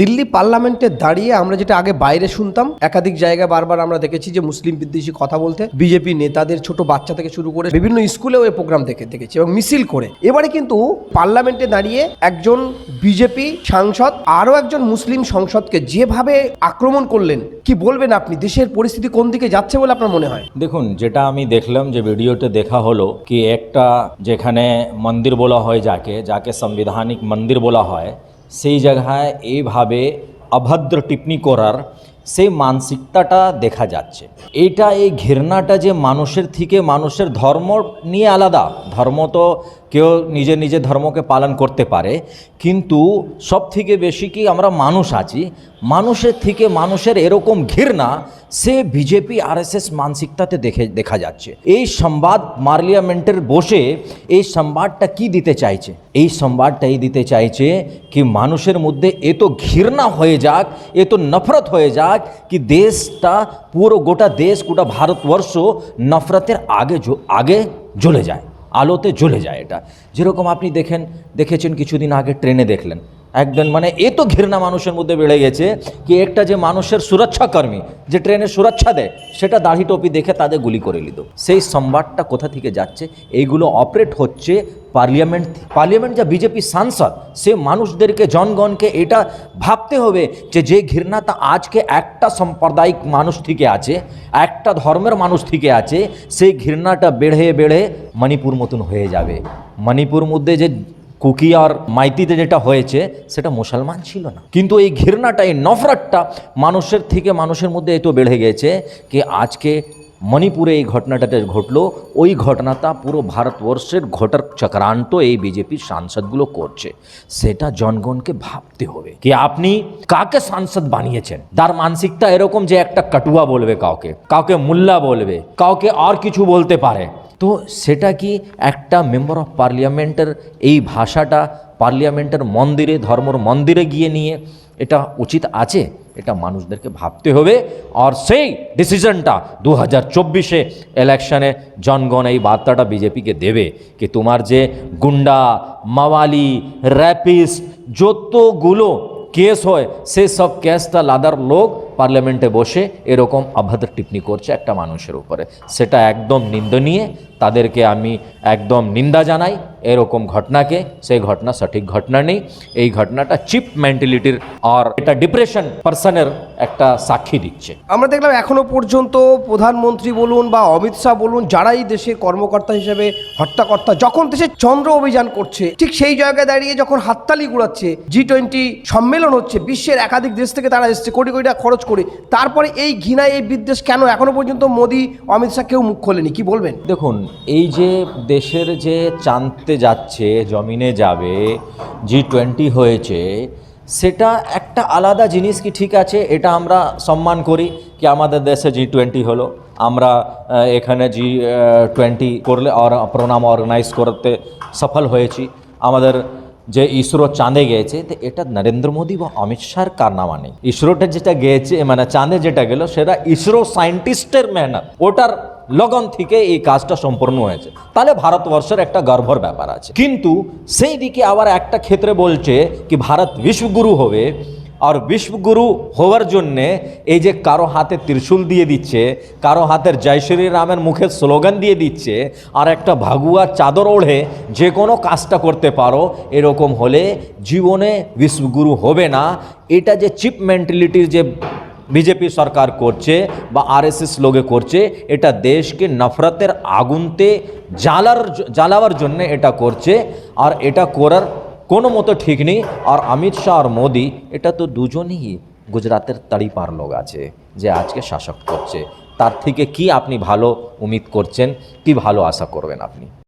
দিল্লি পার্লামেন্টে দাঁড়িয়ে আমরা যেটা আগে বাইরে শুনতাম, একাধিক জায়গায় বারবার আমরা দেখেছি যে মুসলিম বিদ্বেষী কথা বলতে বিজেপি নেতাদের ছোট বাচ্চা থেকে শুরু করে বিভিন্ন স্কুলেও এই প্রোগ্রাম দেখে, দেখেছি এবং মিছিল করে। এবারে কিন্তু পার্লামেন্টে দাঁড়িয়ে একজন বিজেপি সাংসদ, আরও একজন মুসলিম সংসদকে যেভাবে আক্রমণ করলেন, কি বলবেন আপনি? দেশের পরিস্থিতি কোন দিকে যাচ্ছে বলে আপনার মনে হয়? দেখুন, যেটা আমি দেখলাম যে ভিডিওতে দেখা হলো কি একটা যেখানে মন্দির বলা হয় যাকে যাকে সাংবিধানিক মন্দির বলা হয় সেই জায়গায় এইভাবে অভদ্র টিপ্পনি করার সেই মানসিকতাটা দেখা যাচ্ছে। এইটা এই ঘৃণাটা যে মানুষের থেকে মানুষের ধর্ম নিয়ে আলাদা, ধর্ম তো কেউ নিজের নিজের ধর্মকে পালন করতে পারে, কিন্তু সব থেকে বেশি কি আমরা মানুষ আছি? মানুষের থেকে মানুষের এরকম ঘৃণা সে বিজেপি, আরএসএস মানসিকতাতে দেখে, দেখা যাচ্ছে। এই সংবাদ পার্লিয়ামেন্টের বসে এই সংবাদটা কি দিতে চাইছে? এই সংবাদটা এই দিতে চাইছে কি মানুষের মধ্যে এত ঘৃণা হয়ে যাক এত নফরত হয়ে যাক কি দেশটা পুরো গোটা দেশ, গোটা ভারতবর্ষ নফরতের আগে আগে জ্বলে যায়। আলোতে জ্বলে যায় এটা। যেরকম আপনি দেখেন দেখেছেন কিছুদিন আগে ট্রেনে দেখলেন। একজন মানে এত ঘৃণা মানুষের মধ্যে বেড়ে গেছে কি একটা যে মানুষের সুরক্ষাকর্মী যে ট্রেনের সুরক্ষা দেয়, সেটা দাড়ি টপি দেখে তাদের গুলি করে নিল। সেই সংবাদটা কোথা থেকে যাচ্ছে? এইগুলো অপারেট হচ্ছে পার্লিয়ামেন্ট পার্লিয়ামেন্ট যা বিজেপি সাংসদ, সে মানুষদেরকে, জনগণকে এটা ভাবতে হবে যে যে ঘৃণাটা আজকে একটা সাম্প্রদায়িক মানুষ থেকে আছে, একটা ধর্মের মানুষ থেকে আছে, সেই ঘৃণাটা বেড়ে বেড়ে মণিপুর মতন হয়ে যাবে। মণিপুর মধ্যে যে কুকি আর মাইতিতে যেটা হয়েছে, সেটা মুসলমান ছিল না। কিন্তু এই ঘৃণাটা, এই নফরতটা মানুষের থেকে মানুষের মধ্যে এত বেড়ে গেছে কি আজকে মণিপুরে এই ঘটনাটাতে ঘটলো। ওই ঘটনাটা পুরো ভারতবর্ষের ঘটার চক্রান্ত এই বিজেপির সাংসদগুলো করছে। সেটা জনগণকে ভাবতে হবে কি আপনি কাকে সাংসদ বানিয়েছেন? তার মানসিকতা এরকম যে একটা কাটুয়া বলবে কাউকে কাউকে মুল্লা বলবে, কাউকে আর কিছু বলতে পারে। তো সেটা কি একটা মেম্বার অফ পার্লিয়ামেন্টের এই ভাষাটা পার্লিয়ামেন্টের মন্দিরে, ধর্মর মন্দিরে গিয়ে নিয়ে এটা উচিত আছে? এটা মানুষদেরকে ভাবতে হবে। আর সেই ডিসিশনটা দু হাজার চব্বিশে ইলেকশনে জনগণ এই বার্তাটা বিজেপিকে দেবে কি তোমার যে গুন্ডা, মাওয়ালি র্যাপিস্ট যতগুলো কেস হয়, সে সব কেসটা লাদার লোক পার্লামেন্টে বসে এরকম অভদ্র টিপ্পনি করছে একটা মানুষের উপরে। সেটা একদম নিন্দনীয়। তাদেরকে আমি একদম নিন্দা জানাই এরকম ঘটনাকে সেই ঘটনা সঠিক ঘটনা নেই। এই ঘটনাটা চিপ মেন্টালিটির আর এটা ডিপ্রেশন পার্সনের একটা সাক্ষী দিচ্ছে। আমরা দেখলাম এখনও পর্যন্ত প্রধানমন্ত্রী বলুন বা অমিত শাহ বলুন যারাই দেশের কর্মকর্তা হিসেবে হত্যাকর্তা যখন দেশে চন্দ্র অভিযান করছে ঠিক সেই জায়গায় দাঁড়িয়ে যখন হাততালি গুড়াচ্ছে জি টোয়েন্টি সম্মেলন হচ্ছে বিশ্বের একাধিক দেশ থেকে তারা এসছে কোটি কোটি টাকা খরচ করে তারপরে এই ঘৃণা এই বিদ্বেষ কেন এখনও পর্যন্ত মোদি অমিত শাহ কেউ মুখ খোলেনি কি বলবেন? দেখুন এই যে দেশের যে চাঁদতে যাচ্ছে, জমিনে যাবে জি টোয়েন্টি হয়েছে, সেটা একটা আলাদা জিনিস কি ঠিক আছে? এটা আমরা সম্মান করি কি আমাদের দেশে জি টোয়েন্টি হলো। আমরা এখানে জি টোয়েন্টি করলে আর প্রোগ্রাম অর্গানাইজ করতে সফল হয়েছি। আমাদের যে ইসরো চাঁদে গিয়েছে তো এটা নরেন্দ্র মোদী বা অমিত শাহর কারনামা নেই। ইসরোটা যেটা গিয়েছে মানে চাঁদে যেটা গেল, সেটা ইসরো সায়েন্টিস্টের মেহনত। ওটার লগন থেকে এই কাজটা সম্পূর্ণ হয়েছে। তাহলে ভারতবর্ষের একটা গর্ভর ব্যাপার আছে। কিন্তু সেই দিকে আবার একটা ক্ষেত্রে বলছে কি, ভারত বিশ্বগুরু হবে আর বিশ্বগুরু হওয়ার জন্যে এই যে কারও হাতে ত্রিশূল দিয়ে দিচ্ছে, কারও হাতের জয় শ্রীরামের মুখে স্লোগান দিয়ে দিচ্ছে, আর একটা ভাগুয়া চাদর ওড়ে, যে কোনো কাজটা করতে পারো, এরকম হলে জীবনে বিশ্বগুরু হবে না। এটা যে চিপ মেন্টালিটির যে বিজেপি সরকার করছে বা আরএসএস লোকে করছে, এটা দেশকে নফরতের আগুনতে জ্বালার জ্বালাবার জন্য এটা করছে। আর এটা করার কোনো মতো ঠিক নেই। আর অমিত শাহ আর মোদি, এটা তো দুজনই গুজরাতের তাড়িপার লোক আছে যে আজকে শাসক করছে। তার থেকে কি আপনি ভালো উমিদ করছেন? কি ভালো আশা করবেন আপনি?